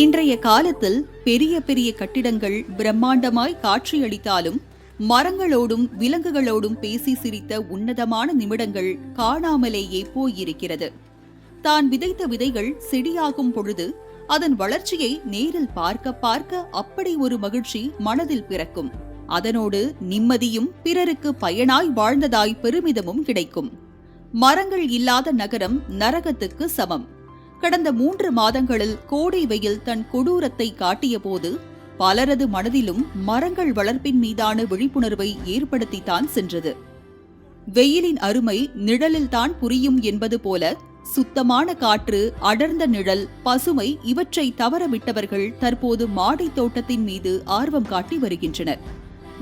இன்றைய காலத்தில் பெரிய பெரிய கட்டிடங்கள் பிரம்மாண்டமாய் காட்சியளித்தாலும் மரங்களோடும் விலங்குகளோடும் பேசி சிரித்த உன்னதமான நிமிடங்கள் காணாமலேயே போயிருக்கிறது. தான் விதைத்த விதைகள் செடியாகும் பொழுது அதன் வளர்ச்சியை நேரில் பார்க்க பார்க்க அப்படி ஒரு மகிழ்ச்சி மனதில் பிறக்கும். அதனோடு நிம்மதியும் பிறருக்கு பயனாய் வாழ்ந்ததாய் பெருமிதமும் கிடைக்கும். மரங்கள் இல்லாத நகரம் நரகத்துக்கு சமம். கடந்த மூன்று மாதங்களில் கோடை வெயில் தன் கொடூரத்தை காட்டியபோது பலரது மனதிலும் மரங்கள் வளர்ப்பின் மீதான விழிப்புணர்வை ஏற்படுத்தித்தான் சென்றது. வெயிலின் அருமை நிழலில்தான் புரியும் என்பது போல சுத்தமான காற்று அடர்ந்த நிழல் பசுமை இவற்றை தவறவிட்டவர்கள் தற்போது மாடி தோட்டத்தின் மீது ஆர்வம் காட்டி வருகின்றனர்.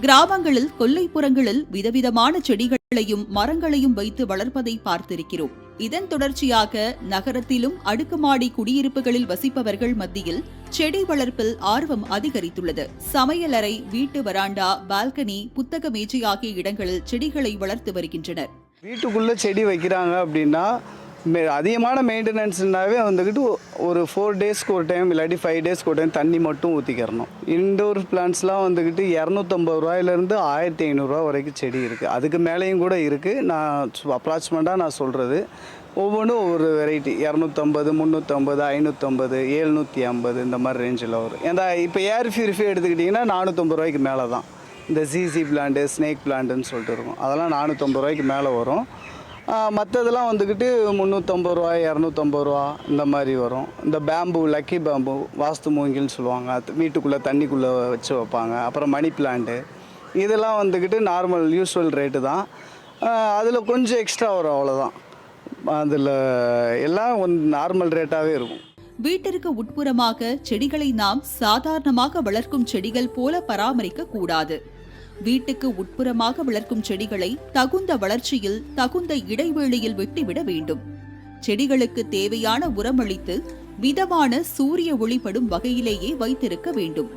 கிராமங்களில் கொல்லைப்புறங்களில் விதவிதமான செடிகளையும் மரங்களையும் வைத்து வளர்ப்பதை பார்த்திருக்கிறோம். இதன் தொடர்ச்சியாக நகரத்திலும் அடுக்குமாடி குடியிருப்புகளில் வசிப்பவர்கள் மத்தியில் செடி வளர்ப்பில் ஆர்வம் அதிகரித்துள்ளது. சமையலறை வீட்டு வராண்டா பால்கனி புத்தக மேஜை ஆகிய இடங்களில் செடிகளை வளர்த்து வருகின்றனர். வீட்டுக்குள்ள செடி வைக்கிறாங்க அப்படின்னா அதிகமான மெயின்டெனன்ஸ்னாவே வந்துக்கிட்டு ஒரு ஃபோர் டேஸ்க்கு ஒரு டைம் இல்லாட்டி ஃபைவ் டேஸ்க்கு ஒரு டைம் தண்ணி மட்டும் ஊற்றிக்கிறணும் இன்டோர் பிளான்ட்ஸ்லாம் வந்துக்கிட்டு இரநூத்தம்பது ரூபாயிலேருந்து ஆயிரத்தி ஐநூறுரூவா வரைக்கும் செடி இருக்குது அதுக்கு மேலேயும் கூட இருக்குது நான் அப்ராக்சிமேட்டாக நான் சொல்கிறது ஒவ்வொன்றும் ஒவ்வொரு வெரைட்டி இரநூத்தம்பது முந்நூற்றம்பது ஐநூற்றம்பது ஏழ்நூற்றி ஐம்பது இந்த மாதிரி ரேஞ்சில் வரும். ஏன்னா இப்போ ஏர் பியூரிஃபை எடுத்துக்கிட்டிங்கன்னா நானூற்றம்பது ரூபாய்க்கு மேலே தான் இந்த சிசி பிளான்ட்டு ஸ்னேக் பிளான்ட்டுன்னு சொல்லிட்டு இருக்கும். அதெல்லாம் நானூற்றம்பது ரூபாய்க்கு மேலே வரும். மற்றதெல்லாம் வந்துக்கிட்டு முந்நூற்றம்பது ரூபா இரநூத்தம்பது ரூபா இந்த மாதிரி வரும். இந்த பேம்பு லக்கி பேம்பு வாஸ்து மூங்கில்னு சொல்லுவாங்க. அது வீட்டுக்குள்ளே தண்ணிக்குள்ளே வச்சு வைப்பாங்க. அப்புறம் மணி பிளான்ட்டு இதெல்லாம் வந்துக்கிட்டு நார்மல் யூஸ்வல் ரேட்டு தான். அதில் கொஞ்சம் எக்ஸ்ட்ரா வரும் அவ்வளோதான் அதில் எல்லாம் ஒன் நார்மல் ரேட்டாகவே இருக்கும். வீட்டிற்கு உட்புறமாக செடிகளை நாம் சாதாரணமாக வளர்க்கும் செடிகள் போல பராமரிக்க கூடாது. வீட்டுக்கு உட்புறமாக வளர்க்கும் செடிகளை தகுந்த வளர்ச்சியில் தகுந்த இடைவேளையில் வெட்டிவிட வேண்டும். செடிகளுக்கு தேவையான உரமளித்து மிதமான சூரிய ஒளிப்படும் வகையிலேயே வைத்திருக்க வேண்டும்.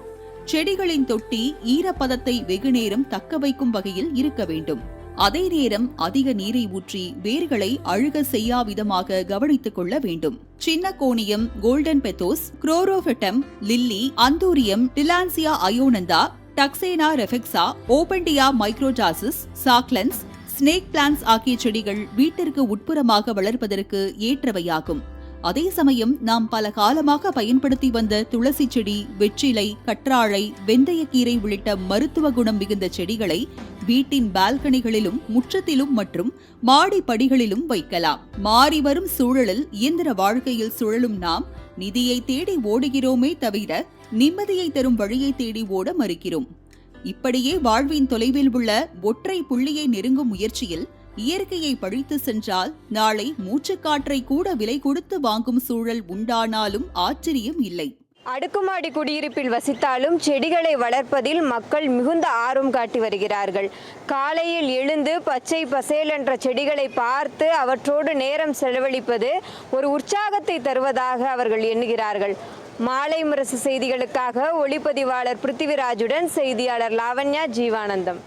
செடிகளின் தொட்டி ஈரப்பதத்தை வெகுநேரம் தக்க வைக்கும் வகையில் இருக்க வேண்டும். அதே நேரம் அதிக நீரை ஊற்றி வேர்களை அழுக செய்யா விதமாக கவனித்துக் கொள்ள வேண்டும். Syngonium golden pothos chlorophytum lily anthurium tillandsia ionantha dracaena reflexa opuntia microdasys succulents snake plants ஆகிய செடிகள் வீட்டிற்கு உட்புறமாக வளர்ப்பதற்கு ஏற்றவையாகும். அதே சமயம் நாம் பல காலமாக பயன்படுத்தி வந்த துளசி செடி வெற்றிலை கற்றாழை வெந்தயக்கீரை உள்ளிட்ட மருத்துவ குணம் மிகுந்த செடிகளை வீட்டின் பால்கனிகளிலும் முற்றத்திலும் மற்றும் மாடி படிகளிலும் வைக்கலாம். மாறி வரும் சூழலில் இயந்திர வாழ்க்கையில் சுழலும் நாம் நிதியை தேடி ஓடுகிறோமே தவிர நிம்மதியை தரும் வழியை தேடி ஓட மறுக்கிறோம். இப்படியே வாழ்வின் தொலைவில் உள்ள ஒற்றை புள்ளியை நெருங்கும் முயற்சியில் இயற்கையை பழித்து சென்றால் நாளை மூச்சுக்காற்றை கூட விலை கொடுத்து வாங்கும் சூழல் உண்டானாலும் ஆச்சரியம் இல்லை. அடுக்குமாடி குடியிருப்பில் வசித்தாலும் செடிகளை வளர்ப்பதில் மக்கள் மிகுந்த ஆர்வம் காட்டி வருகிறார்கள். காலையில் எழுந்து பச்சை பசேல் என்ற செடிகளை பார்த்து அவற்றோடு நேரம் செலவழிப்பது ஒரு உற்சாகத்தை தருவதாக அவர்கள் எண்ணுகிறார்கள். மாலை முரசு செய்திகளுக்காக ஒளிப்பதிவாளர் பிருத்திவிராஜுடன் செய்தியாளர் லாவண்யா ஜீவானந்தம்.